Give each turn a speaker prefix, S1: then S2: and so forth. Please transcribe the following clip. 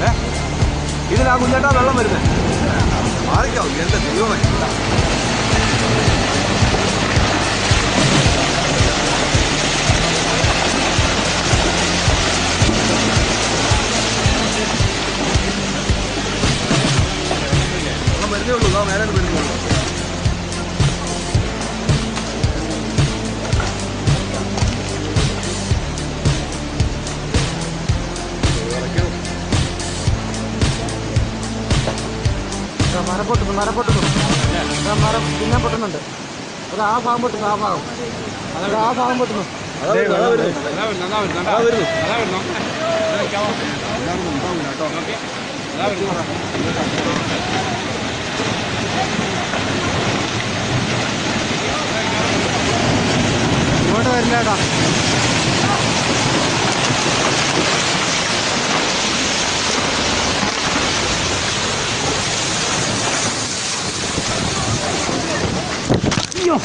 S1: ഏ? ആ കുഞ്ഞേട്ടാ വെള്ളം വരുന്നത് മാറിക്കാവും എന്റെ ദൈവമേ? വെള്ളം വരുന്നേ ഉള്ളൂ ഇതാ മേലെ
S2: മരം പൊട്ടുന്നു മരം പൊട്ടുന്നു. ദാ മരം പിന്നെ പൊട്ടുന്നുണ്ട്. അത് ആ ഭാഗം പൊട്ടുന്നു ആ ഭാഗം. അത് ആ ഭാഗം പൊട്ടുന്നു.
S1: ഇങ്ങോട്ട് വരില്ല കേട്ടോ.
S2: よ。